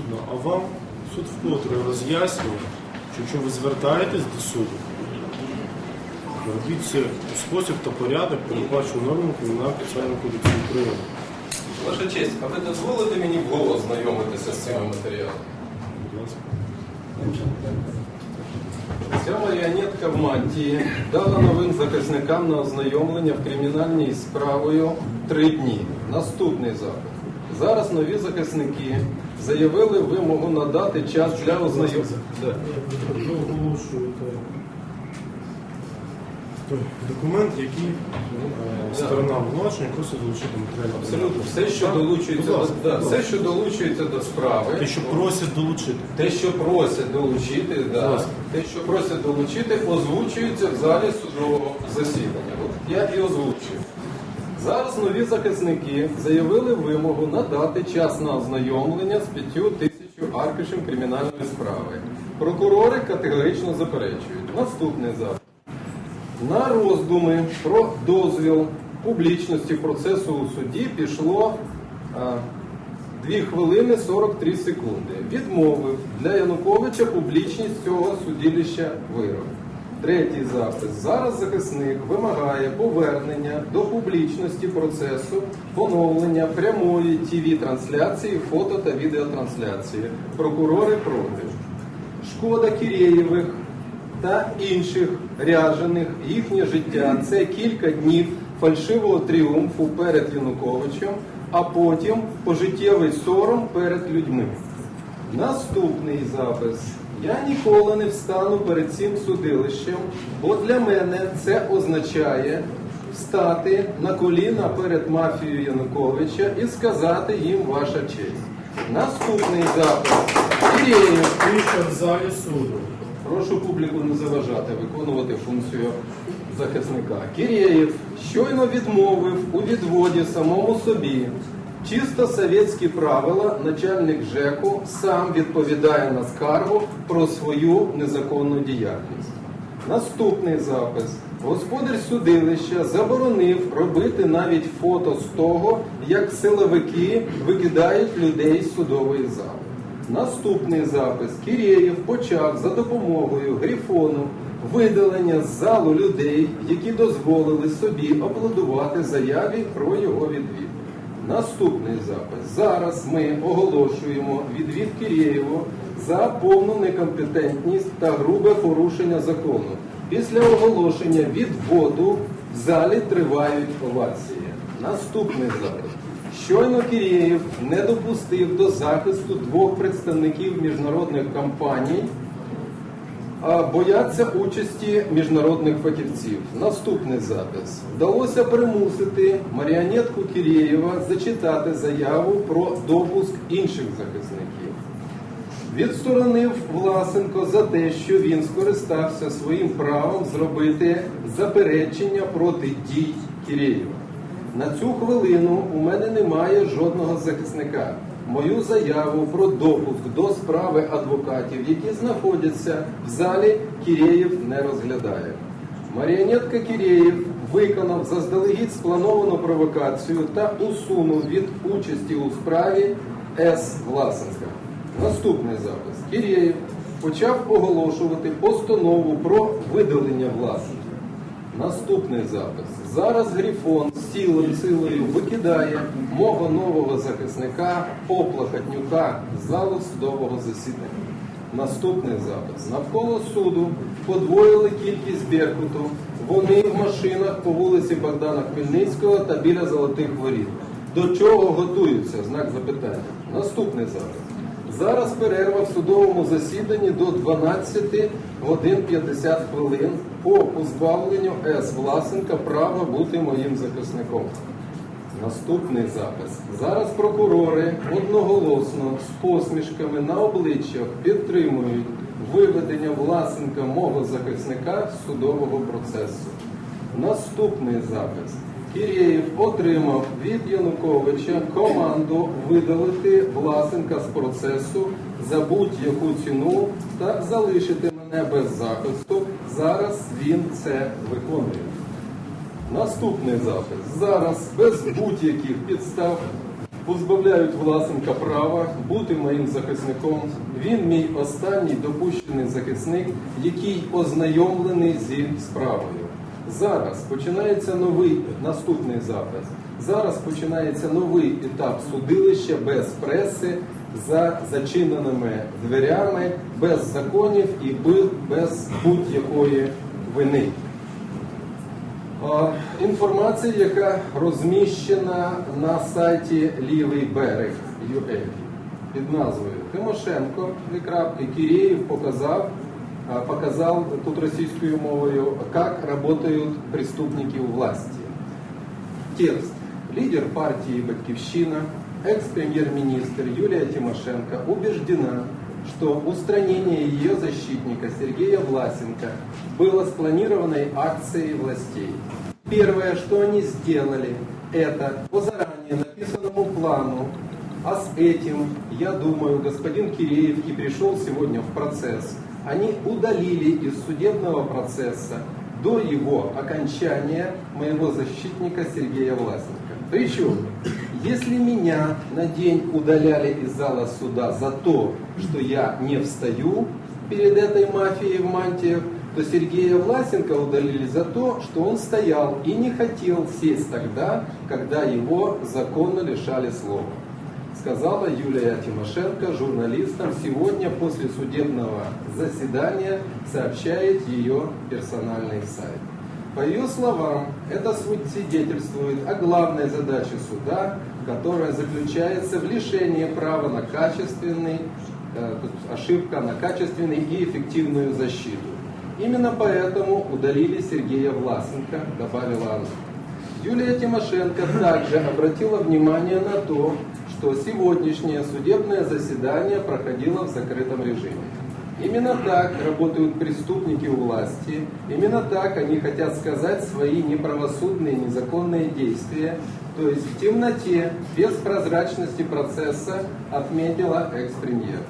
підсудна, а вам суд вкотре роз'яснює, що якщо ви звертаєтесь до суду, робіть це у спосіб та порядок, передбачений нормами Кримінального процесуального кодексу України. Ваша честь, а ви дозволите мені вголос знайомитися з цими матеріалами? Будь ласка. Ця маріонетка в мантії дала новин захисникам на ознайомлення в кримінальній справою три дні. Наступний запит. Зараз нові захисники заявили вимогу надати час для ознайомлення. Документ, який е, сторона обвинувачення просить долучити матеріальні Абсолютно все, що долучується до да, все, що долучується до справи. Те, що просять долучити. Те, що просять долучити, да, ласка. те, що просять долучити, озвучується в залі судового засідання. От я і озвучую. Зараз нові захисники заявили вимогу надати час на ознайомлення з п'ятью тисячу аркушем кримінальної справи. Прокурори категорично заперечують. Наступний запит. На роздуми про дозвіл публічності процесу у суді пішло а, 2 хвилини 43 секунди. Відмовив для Януковича публічність цього судилища вирок. Третій запис. Зараз захисник вимагає повернення до публічності процесу, поновлення прямої ТВ-трансляції, фото та відеотрансляції. Прокурори проти. Шкода Кірєєвих та інших ряжених їхнє життя це кілька днів фальшивого тріумфу перед Януковичем, а потім пожиттєвий сором перед людьми. Наступний запис. Я ніколи не встану перед цим судилищем, бо для мене це означає встати на коліна перед мафією Януковича і сказати їм ваша честь. Наступний запис. В залі суду. Прошу публіку не заважати виконувати функцію захисника. Кірєєв щойно відмовив у відводі самому собі. Чисто совєтські правила начальник ЖЕКу сам відповідає на скаргу про свою незаконну діяльність. Наступний запис. Господар судилища заборонив робити навіть фото з того, як силовики викидають людей з судової зали. Наступний запис. Кірєєв почав за допомогою грифону видалення з залу людей, які дозволили собі аплодувати заяві про його відвід. Наступний запис. Зараз ми оголошуємо відвід Кірєєву за повну некомпетентність та грубе порушення закону. Після оголошення відводу в залі тривають овації. Наступний запис. Щойно Кірєєв не допустив до захисту двох представників міжнародних компаній, бояться участі міжнародних фахівців. Наступний запис. Вдалося примусити маріонетку Кірєєва зачитати заяву про допуск інших захисників. Відсторонив Власенко за те, що він скористався своїм правом зробити заперечення проти дій Кірєєва. На цю хвилину у мене немає жодного захисника. Мою заяву про допуск до справи адвокатів, які знаходяться в залі, Кірєєв не розглядає. Маріонетка Кірєєв виконав заздалегідь сплановану провокацію та усунув від участі у справі С. Власенка. Наступний запис. Кірєєв почав оголошувати постанову про видалення Власенка. Наступний запис. Зараз Грифон з цілою силою викидає мого нового захисника Поплахатнюка з залу судового засідання. Наступний запис. Навколо суду подвоїли кількість Беркуту. Вони в машинах по вулиці Богдана Хмельницького та біля Золотих Воріт. До чого готуються? Знак запитання. Наступний запис. Зараз перерва в судовому засіданні до 12 годин 50 хвилин по позбавленню С. Власенка права бути моїм захисником. Наступний запис. Зараз прокурори одноголосно з посмішками на обличчях підтримують виведення Власенка мого захисника з судового процесу. Наступний запис. Кірєєв отримав від Януковича команду видалити Власенка з процесу за будь-яку ціну та залишити мене без захисту. Зараз він це виконує. Наступний запис. Зараз без будь-яких підстав позбавляють Власенка права бути моїм захисником. Він мій останній допущений захисник, який ознайомлений зі справою. Зараз починається новий наступний запис. Зараз починається новий етап судилища без преси, за зачиненими дверями, без законів і без будь-якої вини. Інформація, яка розміщена на сайті Лівий берег UA під назвою Тимошенко крапки, показав, показав тут російською мовою, як працюють преступники у власті. Текст. Лидер партии «Батьковщина», экс-премьер-министр Юлия Тимошенко убеждена, что устранение ее защитника Сергея Власенко было спланированной акцией властей. Первое, что они сделали, это по заранее написанному плану, а с этим, я думаю, господин Киреев и пришел сегодня в процесс. Они удалили из судебного процесса до его окончания моего защитника Сергея Власенко. Причем, если меня на день удаляли из зала суда за то, что я не встаю перед этой мафией в мантиях, то Сергея Власенко удалили за то, что он стоял и не хотел сесть тогда, когда его законно лишали слова сказала Юлия Тимошенко журналистам сегодня после судебного заседания, сообщает ее персональный сайт. По ее словам, это свидетельствует о главной задаче суда, которая заключается в лишении права на качественный, э, ошибка, на качественный и эффективную защиту. Именно поэтому удалили Сергея Власенко, добавила она. Юлия Тимошенко также обратила внимание на то, что сегодняшнее судебное заседание проходило в закрытом режиме. Именно так работают преступники у власти, именно так они хотят сказать свои неправосудные, незаконные действия, то есть в темноте, без прозрачности процесса, отметила экс-премьер.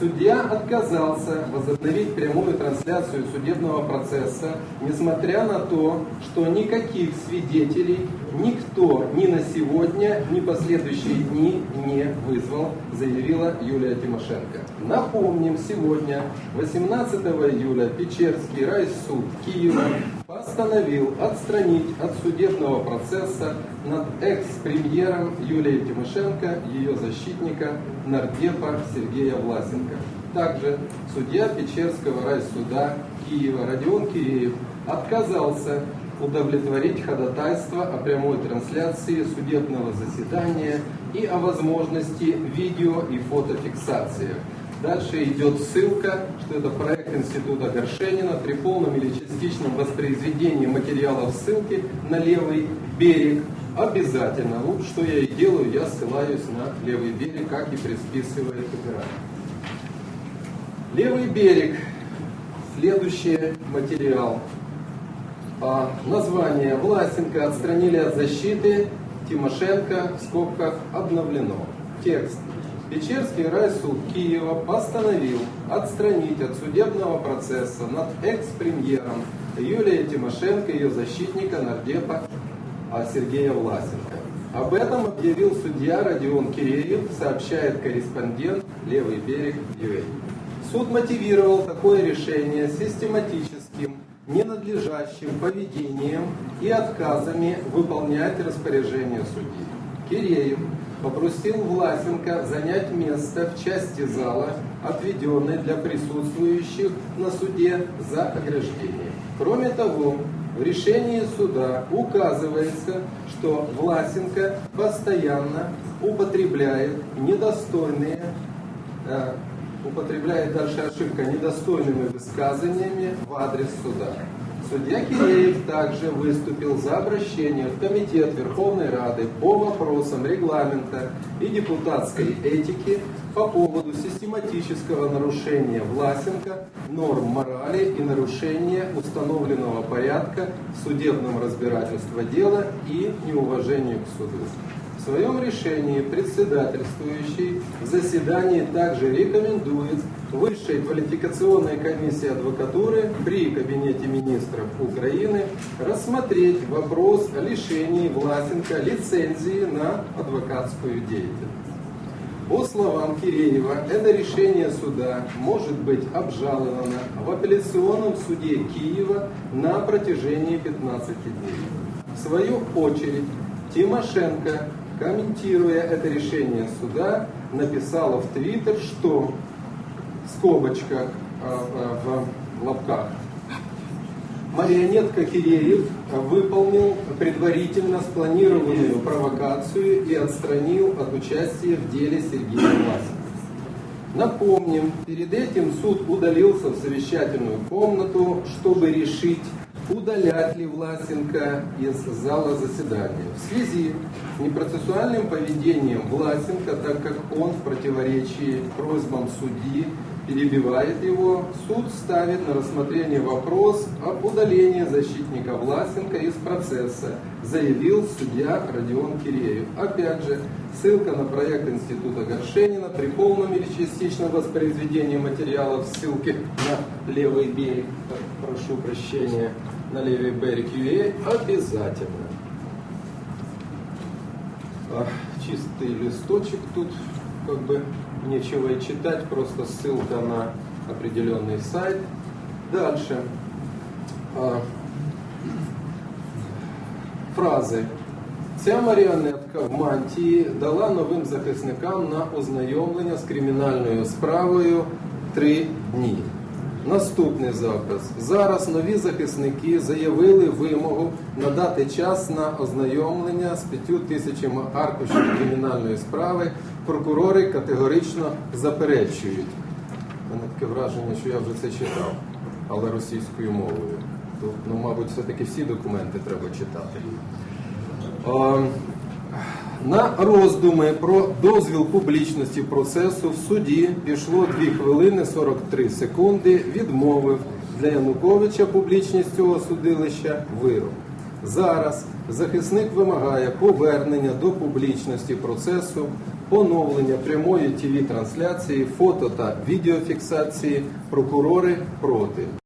Судья отказался возобновить прямую трансляцию судебного процесса, несмотря на то, что никаких свидетелей никто ни на сегодня, ни последующие дни не вызвал, заявила Юлия Тимошенко. Напомним, сегодня, 18 июля, Печерский райсуд Киева постановил отстранить от судебного процесса над экс-премьером Юлией Тимошенко ее защитника нардепа Сергея Власенко. Также судья Печерского райсуда Киева Родион Киреев отказался удовлетворить ходатайство о прямой трансляции судебного заседания и о возможности видео и фотофиксации. Дальше идет ссылка, что это проект Института Горшенина при полном или частичном воспроизведении материалов ссылки на левый берег. Обязательно. Вот что я и делаю, я ссылаюсь на левый берег, как и предписывает оператор. Левый берег. Следующий материал. А, название Власенко отстранили от защиты. Тимошенко в скобках обновлено. Текст. Печерский райсуд Киева постановил отстранить от судебного процесса над экс-премьером Юлией Тимошенко и ее защитника нардепа а, Сергея Власенко. Об этом объявил судья Родион Киреев, сообщает корреспондент «Левый берег ЮЭ». Суд мотивировал такое решение систематическим, ненадлежащим поведением и отказами выполнять распоряжение судьи. Киреев попросил Власенко занять место в части зала, отведенной для присутствующих на суде за ограждение. Кроме того, в решении суда указывается, что Власенко постоянно употребляет недостойные э, употребляет дальше ошибка недостойными высказываниями в адрес суда. Судья Киреев также выступил за обращение в Комитет Верховной Рады по вопросам регламента и депутатской этики по поводу систематического нарушения Власенко норм морали и нарушения установленного порядка в судебном разбирательстве дела и неуважения к суду. В своем решении председательствующий в заседании также рекомендует Высшей квалификационной комиссии адвокатуры при Кабинете министров Украины рассмотреть вопрос о лишении Власенко лицензии на адвокатскую деятельность. По словам Киреева, это решение суда может быть обжаловано в апелляционном суде Киева на протяжении 15 дней. В свою очередь, Тимошенко, комментируя это решение суда, написала в Твиттер, что в скобочках, э, э, в лапках, Марионетка Киреев выполнил предварительно спланированную провокацию и отстранил от участия в деле Сергея Власенко. Напомним, перед этим суд удалился в совещательную комнату, чтобы решить, удалять ли Власенко из зала заседания. В связи с непроцессуальным поведением Власенко, так как он в противоречии просьбам судьи перебивает его, суд ставит на рассмотрение вопрос об удалении защитника Власенко из процесса, заявил судья Родион Киреев. Опять же, ссылка на проект Института Горшенина при полном или частичном воспроизведении материалов, ссылки на левый берег, прошу прощения, на левый берег ЮЭ обязательно. А, Чистый листочек тут, как бы нечего и читать, просто ссылка на определенный сайт. Дальше. А, Фрази. Ця маріонетка в мантії дала новим захисникам на ознайомлення з кримінальною справою три дні. Наступний запис. Зараз нові захисники заявили вимогу надати час на ознайомлення з п'ятью тисячами аркушів кримінальної справи. Прокурори категорично заперечують. У мене таке враження, що я вже це читав, але російською мовою. То, ну, мабуть, все-таки всі документи треба читати. На роздуми про дозвіл публічності процесу в суді пішло 2 хвилини 43 секунди. Відмовив для Януковича публічність цього судилища вирок. Зараз захисник вимагає повернення до публічності процесу, поновлення прямої тв трансляції фото та відеофіксації. Прокурори проти.